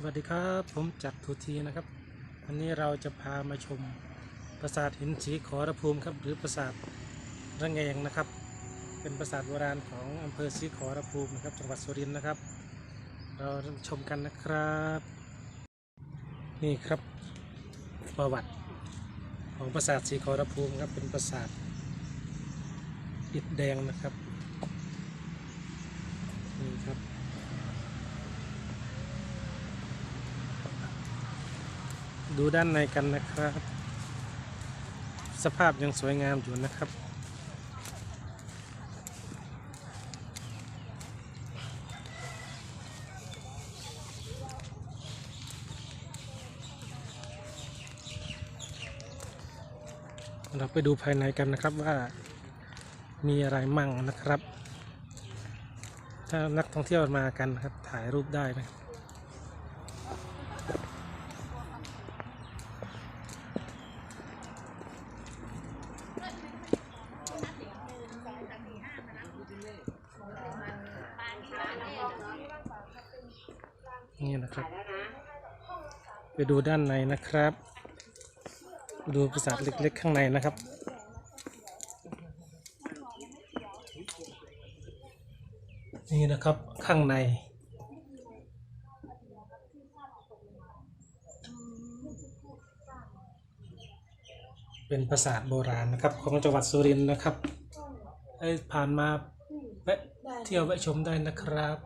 สวัสดีครับผมจักรทุทีนะครับ วันนี้เราจะพามาชมปราสาทหินสีขอรภูมิครับ หรือปราสาทระแงงนะครับ เป็นปราสาทโบราณของอำเภอสีขอรภูมินะครับจังหวัดสุรินทร์นะครับ เราชมกันนะครับ นี่ครับประวัติของปราสาทสีขอรภูมิครับเป็นปราสาทอิฐแดงนะครับนี่ครับ ดูด้านในกันนะครับ สภาพยังสวยงามอยู่นะครับเราไปดูภายในกันนะครับว่ามีอะไรมั่งนะครับ ถ้านักท่องเที่ยวมากันครับถ่ายรูปได้นะครับ นี่นะครับ ไปดูด้านในนะครับ ดูปราสาทเล็กๆ ข้างในนะครับนี่นะครับข้างใน เป็นปราสาทโบราณนะครับ ของจังหวัดสุรินทร์นะครับให้ผ่านมาแวะเที่ยวแวะชมได้นะครับ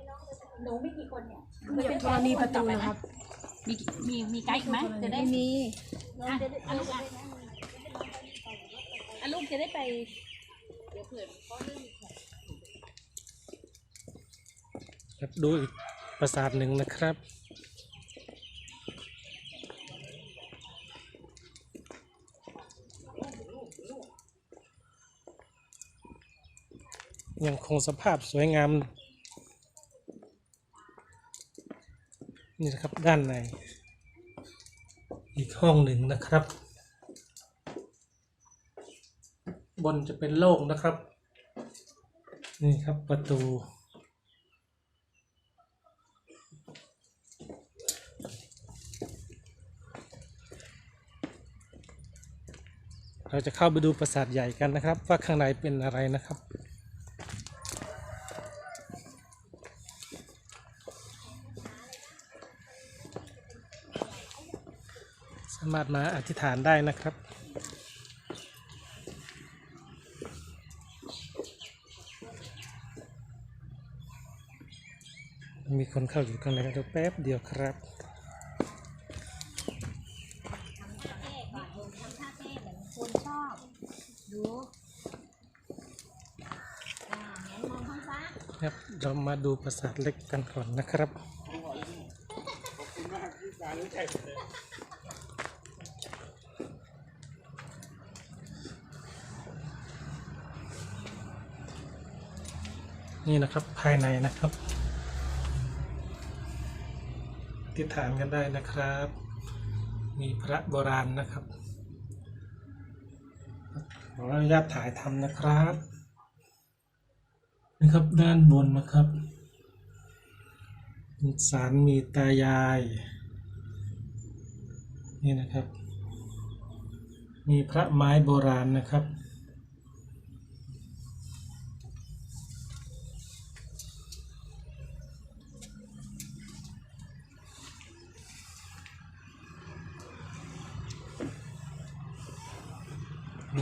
หนูไม่กี่คนเนี่ยเหยียบธรณีประตูนะครับ มีมีมีไกด์อีกไหมจะได้ไม่มีอะอะลูกอะอะลูกจะได้ไปเดี๋ยวเผื่อพ่อเรื่องครับดูอีกปราสาทหนึ่งนะครับยังคงสภาพสวยงาม นี่นะครับด้านใน อีกห้องหนึ่งนะครับ บนจะเป็นโล่งนะครับ นี่ครับประตู เราจะเข้าไปดูปราสาทใหญ่กันนะครับ ว่าข้างในเป็นอะไรนะครับามารถมาอธิษฐานได้นะครับมีคนเข้าอยู่ข้างในกันเดี๋ยวแป๊บเดียวครับคนชอบดูอ่าแงนมองข้างซ้ายครับเรามาดูปราสาทเล็กกันก่อนนะครับ นี่นะครับภายในนะครับ ติฐานกันได้นะครับ มีพระโบราณนะครับขออนุญาตถ่ายทำนะครับนะครับด้านบนนะครับสารมีตายาย นี่นะครับ มีพระไม้โบราณนะครับ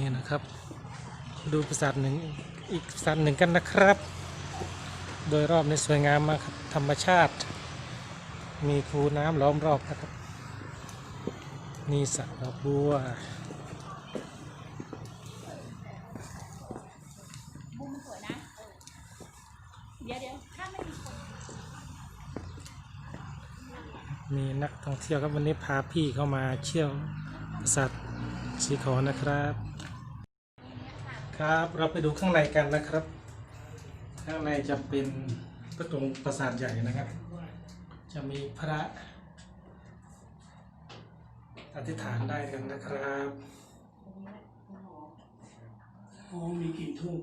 นี่นะครับ ดูปราสาทหนึ่งอีกปราสาทหนึ่งกันนะครับ โดยรอบในสวยงามมากครับธรรมชาติ มีคูน้ำล้อมรอบนะครับมีสระดอกบัวมุมมันสวยนะเออเดี๋ยวเดี๋ยวถ้าไม่มีคนมีนักท่องเที่ยวครับวันนี้พาพี่เข้ามาเที่ยวปราสาทสีขอนะครับ ครับ เราไปดูข้างในกันนะครับ ข้างในจะเป็นประตูปราสาทใหญ่นะครับ จะมีพระอธิษฐานได้กันนะครับโอ้มีกี่ทุ่ง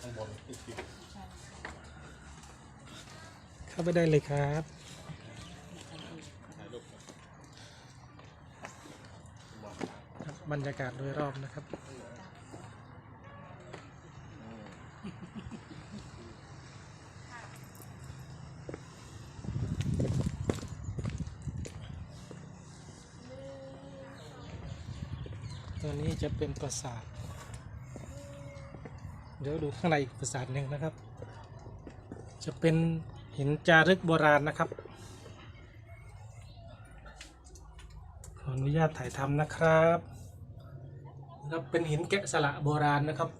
ข้างบนอีกทีเข้าไปได้เลยครับครั บรรยากาศโดยรอบนะครับตัวนี้จะเป็นปราสาท เดี๋ยวดูข้างในอีกปราสาทหนึ่งนะครับ จะเป็นหินจารึกโบราณนะครับ ขออนุญาตถ่ายทำนะครับ นะครับเป็นหินแกะสลักโบราณนะครับ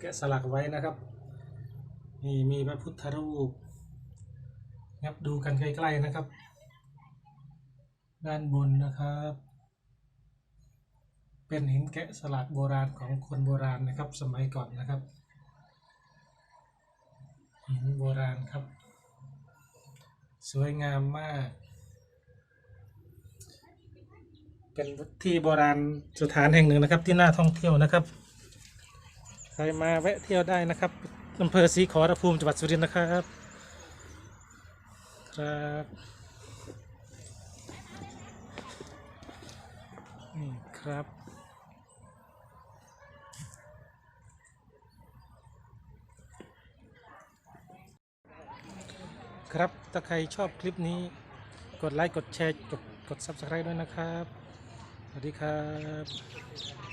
แกะสลักไว้นะครับนี่มีพระพุทธรูปครับดูกันใกล้ๆนะครับ ด้านบนนะครับ เป็นหินแกะสลักโบราณของคนโบราณนะครับ สมัยก่อนนะครับหินโบราณครับ สวยงามมาก เป็นที่โบราณสถานแห่งหนึ่งนะครับ ที่น่าท่องเที่ยวนะครับ ใครมาแวะเที่ยวได้นะครับอำเภอศรีขอรภูมิจังหวัดสุรินทร์นะครับ ครับนี่ครับครับ ถ้าใครชอบคลิปนี้ กดไลค์ กดแชร์ กดกด subscribe ด้วยนะครับ สวัสดีครับ